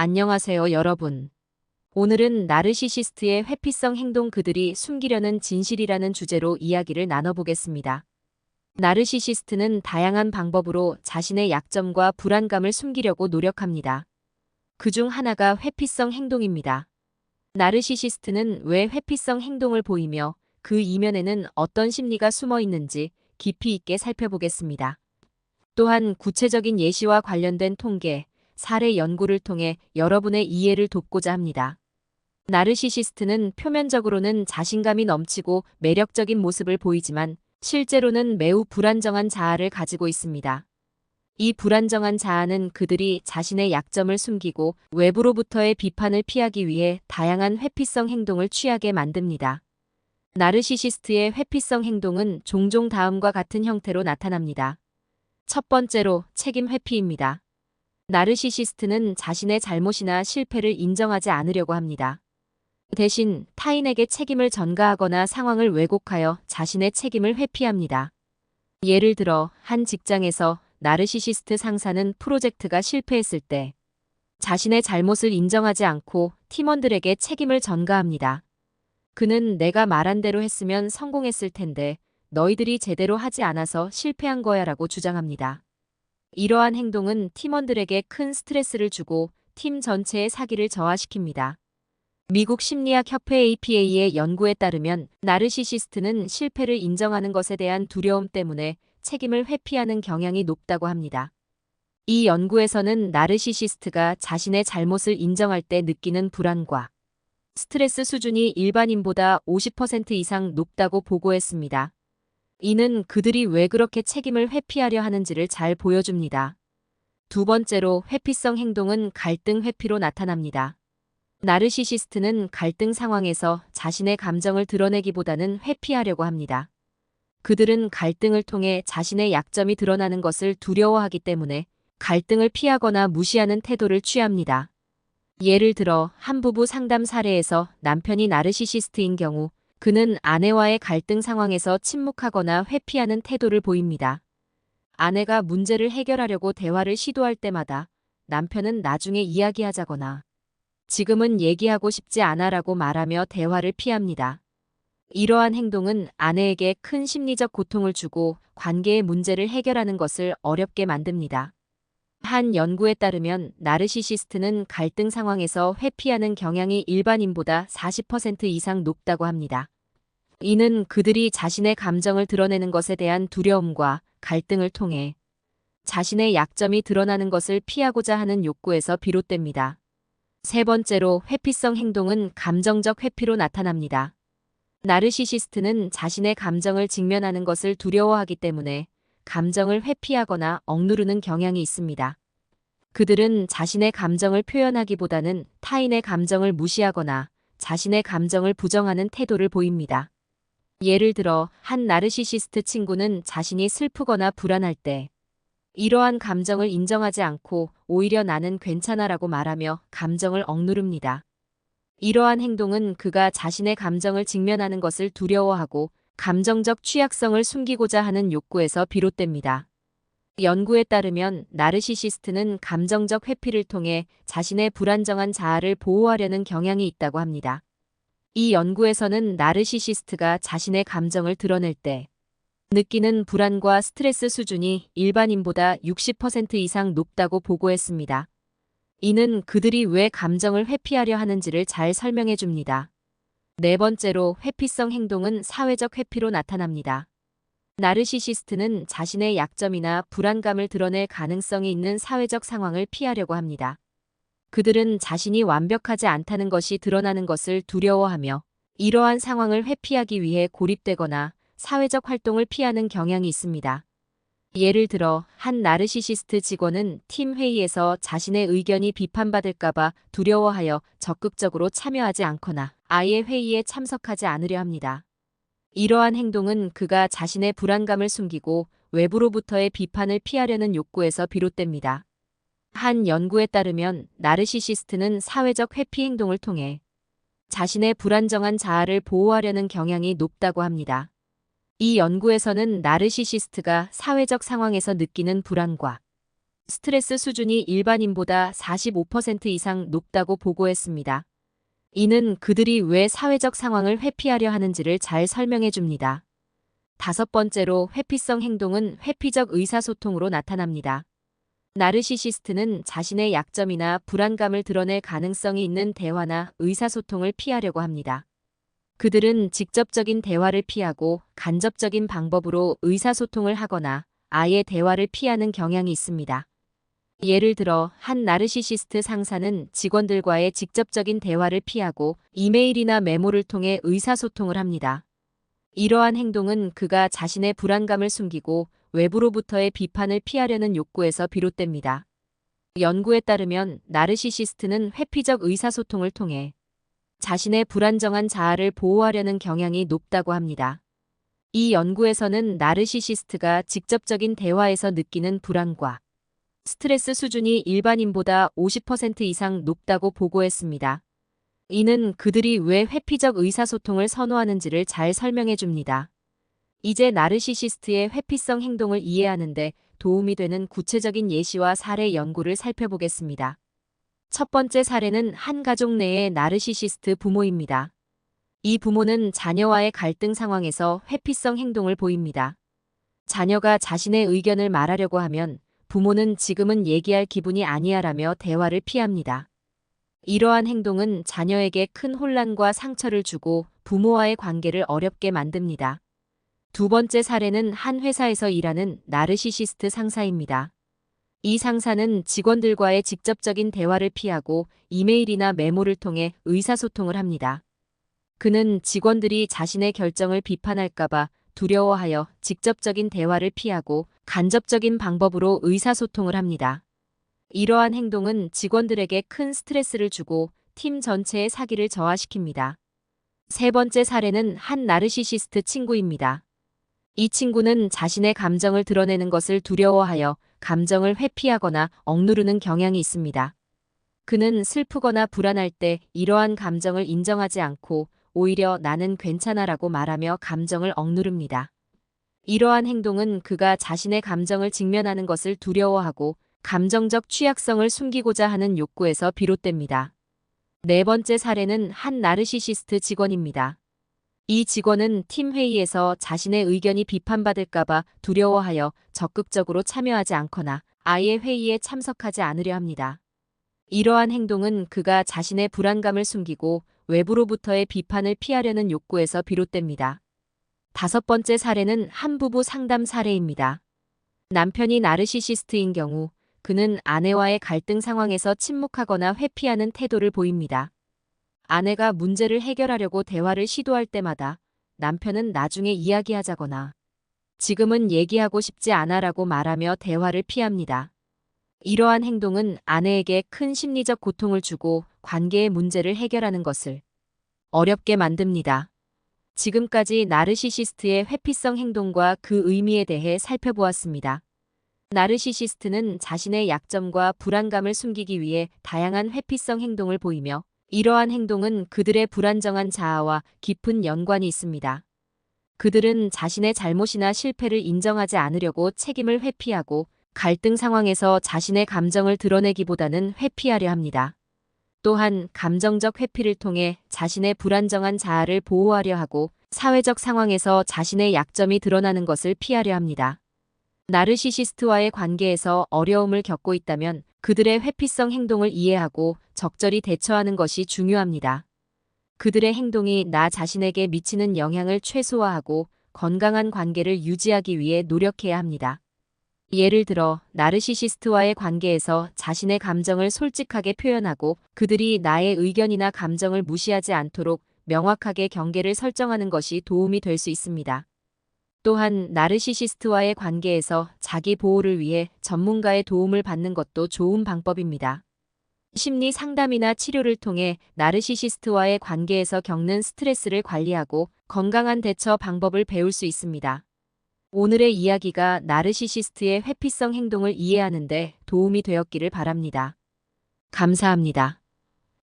안녕하세요, 여러분. 오늘은 나르시시스트의 회피성 행동 그들이 숨기려는 진실이라는 주제로 이야기를 나눠보겠습니다. 나르시시스트는 다양한 방법으로 자신의 약점과 불안감을 숨기려고 노력합니다. 그 중 하나가 회피성 행동입니다. 나르시시스트는 왜 회피성 행동을 보이며 그 이면에는 어떤 심리가 숨어 있는지 깊이 있게 살펴보겠습니다. 또한 구체적인 예시와 관련된 통계, 사례 연구를 통해 여러분의 이해를 돕고자 합니다. 나르시시스트는 표면적으로는 자신감이 넘치고 매력적인 모습을 보이지만 실제로는 매우 불안정한 자아를 가지고 있습니다. 이 불안정한 자아는 그들이 자신의 약점을 숨기고 외부로부터의 비판을 피하기 위해 다양한 회피성 행동을 취하게 만듭니다. 나르시시스트의 회피성 행동은 종종 다음과 같은 형태로 나타납니다. 첫 번째로 책임 회피입니다. 나르시시스트는 자신의 잘못이나 실패를 인정하지 않으려고 합니다. 대신 타인에게 책임을 전가하거나 상황을 왜곡하여 자신의 책임을 회피합니다. 예를 들어 한 직장에서 나르시시스트 상사는 프로젝트가 실패했을 때 자신의 잘못을 인정하지 않고 팀원들에게 책임을 전가합니다. 그는 내가 말한 대로 했으면 성공했을 텐데 너희들이 제대로 하지 않아서 실패한 거야 라고 주장합니다. 이러한 행동은 팀원들에게 큰 스트레스를 주고 팀 전체의 사기를 저하시킵니다. 미국 심리학 협회 APA의 연구에 따르면 나르시시스트는 실패를 인정하는 것에 대한 두려움 때문에 책임을 회피하는 경향이 높다고 합니다. 이 연구에서는 나르시시스트가 자신의 잘못을 인정할 때 느끼는 불안과 스트레스 수준이 일반인보다 50% 이상 높다고 보고했습니다. 이는 그들이 왜 그렇게 책임을 회피하려 하는지를 잘 보여줍니다. 두 번째로 회피성 행동은 갈등 회피로 나타납니다. 나르시시스트는 갈등 상황에서 자신의 감정을 드러내기보다는 회피하려고 합니다. 그들은 갈등을 통해 자신의 약점이 드러나는 것을 두려워하기 때문에 갈등을 피하거나 무시하는 태도를 취합니다. 예를 들어 한 부부 상담 사례에서 남편이 나르시시스트인 경우 그는 아내와의 갈등 상황에서 침묵하거나 회피하는 태도를 보입니다. 아내가 문제를 해결하려고 대화를 시도할 때마다 남편은 나중에 이야기하자거나 지금은 얘기하고 싶지 않아라고 말하며 대화를 피합니다. 이러한 행동은 아내에게 큰 심리적 고통을 주고 관계의 문제를 해결하는 것을 어렵게 만듭니다. 한 연구에 따르면 나르시시스트는 갈등 상황에서 회피하는 경향이 일반인보다 40% 이상 높다고 합니다. 이는 그들이 자신의 감정을 드러내는 것에 대한 두려움과 갈등을 통해 자신의 약점이 드러나는 것을 피하고자 하는 욕구에서 비롯됩니다. 세 번째로 회피성 행동은 감정적 회피로 나타납니다. 나르시시스트는 자신의 감정을 직면하는 것을 두려워하기 때문에 감정을 회피하거나 억누르는 경향이 있습니다. 그들은 자신의 감정을 표현하기보다는 타인의 감정을 무시하거나 자신의 감정을 부정하는 태도를 보입니다. 예를 들어 한 나르시시스트 친구는 자신이 슬프거나 불안할 때 이러한 감정을 인정하지 않고 오히려 나는 괜찮아라고 말하며 감정을 억누릅니다. 이러한 행동은 그가 자신의 감정을 직면하는 것을 두려워하고 감정적 취약성을 숨기고자 하는 욕구에서 비롯됩니다. 연구에 따르면 나르시시스트는 감정적 회피를 통해 자신의 불안정한 자아를 보호하려는 경향이 있다고 합니다. 이 연구에서는 나르시시스트가 자신의 감정을 드러낼 때 느끼는 불안과 스트레스 수준이 일반인보다 60% 이상 높다고 보고했습니다. 이는 그들이 왜 감정을 회피하려 하는지를 잘 설명해 줍니다. 네 번째로 회피성 행동은 사회적 회피로 나타납니다. 나르시시스트는 자신의 약점이나 불안감을 드러낼 가능성이 있는 사회적 상황을 피하려고 합니다. 그들은 자신이 완벽하지 않다는 것이 드러나는 것을 두려워하며 이러한 상황을 회피하기 위해 고립되거나 사회적 활동을 피하는 경향이 있습니다. 예를 들어 한 나르시시스트 직원은 팀 회의에서 자신의 의견이 비판받을까봐 두려워하여 적극적으로 참여하지 않거나 아예 회의에 참석하지 않으려 합니다. 이러한 행동은 그가 자신의 불안감을 숨기고 외부로부터의 비판을 피하려는 욕구에서 비롯됩니다. 한 연구에 따르면 나르시시스트는 사회적 회피 행동을 통해 자신의 불안정한 자아를 보호하려는 경향이 높다고 합니다. 이 연구에서는 나르시시스트가 사회적 상황에서 느끼는 불안과 스트레스 수준이 일반인보다 45% 이상 높다고 보고했습니다. 이는 그들이 왜 사회적 상황을 회피하려 하는지를 잘 설명해 줍니다. 다섯 번째로 회피성 행동은 회피적 의사소통으로 나타납니다. 나르시시스트는 자신의 약점이나 불안감을 드러낼 가능성이 있는 대화나 의사소통을 피하려고 합니다. 그들은 직접적인 대화를 피하고 간접적인 방법으로 의사소통을 하거나 아예 대화를 피하는 경향이 있습니다. 예를 들어 한 나르시시스트 상사는 직원들과의 직접적인 대화를 피하고 이메일이나 메모를 통해 의사소통을 합니다. 이러한 행동은 그가 자신의 불안감을 숨기고 외부로부터의 비판을 피하려는 욕구에서 비롯됩니다. 연구에 따르면 나르시시스트는 회피적 의사소통을 통해 자신의 불안정한 자아를 보호하려는 경향이 높다고 합니다. 이 연구에서는 나르시시스트가 직접적인 대화에서 느끼는 불안과 스트레스 수준이 일반인보다 50% 이상 높다고 보고했습니다. 이는 그들이 왜 회피적 의사소통을 선호하는지를 잘 설명해 줍니다. 이제 나르시시스트의 회피성 행동을 이해하는데 도움이 되는 구체적인 예시와 사례 연구를 살펴보겠습니다. 첫 번째 사례는 한 가족 내의 나르시시스트 부모입니다. 이 부모는 자녀와의 갈등 상황에서 회피성 행동을 보입니다. 자녀가 자신의 의견을 말하려고 하면 부모는 지금은 얘기할 기분이 아니야라며 대화를 피합니다. 이러한 행동은 자녀에게 큰 혼란과 상처를 주고 부모와의 관계를 어렵게 만듭니다. 두 번째 사례는 한 회사에서 일하는 나르시시스트 상사입니다. 이 상사는 직원들과의 직접적인 대화를 피하고 이메일이나 메모를 통해 의사소통을 합니다. 그는 직원들이 자신의 결정을 비판할까봐 두려워하여 직접적인 대화를 피하고 간접적인 방법으로 의사소통을 합니다. 이러한 행동은 직원들에게 큰 스트레스를 주고 팀 전체의 사기를 저하시킵니다. 세 번째 사례는 한 나르시시스트 친구입니다. 이 친구는 자신의 감정을 드러내는 것을 두려워하여 감정을 회피하거나 억누르는 경향이 있습니다. 그는 슬프거나 불안할 때 이러한 감정을 인정하지 않고 오히려 나는 괜찮아라고 말하며 감정을 억누릅니다. 이러한 행동은 그가 자신의 감정을 직면하는 것을 두려워하고 감정적 취약성을 숨기고자 하는 욕구에서 비롯됩니다. 네 번째 사례는 한 나르시시스트 직원입니다. 이 직원은 팀 회의에서 자신의 의견이 비판받을까봐 두려워하여 적극적으로 참여하지 않거나 아예 회의에 참석하지 않으려 합니다. 이러한 행동은 그가 자신의 불안감을 숨기고 외부로부터의 비판을 피하려는 욕구에서 비롯됩니다. 다섯 번째 사례는 한 부부 상담 사례입니다. 남편이 나르시시스트인 경우 그는 아내와의 갈등 상황에서 침묵하거나 회피하는 태도를 보입니다. 아내가 문제를 해결하려고 대화를 시도할 때마다 남편은 나중에 이야기하자거나 지금은 얘기하고 싶지 않아라고 말하며 대화를 피합니다. 이러한 행동은 아내에게 큰 심리적 고통을 주고 관계의 문제를 해결하는 것을 어렵게 만듭니다. 지금까지 나르시시스트의 회피성 행동과 그 의미에 대해 살펴보았습니다. 나르시시스트는 자신의 약점과 불안감을 숨기기 위해 다양한 회피성 행동을 보이며 이러한 행동은 그들의 불안정한 자아와 깊은 연관이 있습니다. 그들은 자신의 잘못이나 실패를 인정하지 않으려고 책임을 회피하고 갈등 상황에서 자신의 감정을 드러내기보다는 회피하려 합니다. 또한 감정적 회피를 통해 자신의 불안정한 자아를 보호하려 하고 사회적 상황에서 자신의 약점이 드러나는 것을 피하려 합니다. 나르시시스트와의 관계에서 어려움을 겪고 있다면 그들의 회피성 행동을 이해하고 적절히 대처하는 것이 중요합니다. 그들의 행동이 나 자신에게 미치는 영향을 최소화하고 건강한 관계를 유지하기 위해 노력해야 합니다. 예를 들어 나르시시스트와의 관계에서 자신의 감정을 솔직하게 표현하고 그들이 나의 의견이나 감정을 무시하지 않도록 명확하게 경계를 설정하는 것이 도움이 될 수 있습니다. 또한 나르시시스트와의 관계에서 자기 보호를 위해 전문가의 도움을 받는 것도 좋은 방법입니다. 심리 상담이나 치료를 통해 나르시시스트와의 관계에서 겪는 스트레스를 관리하고 건강한 대처 방법을 배울 수 있습니다. 오늘의 이야기가 나르시시스트의 회피성 행동을 이해하는 데 도움이 되었기를 바랍니다. 감사합니다.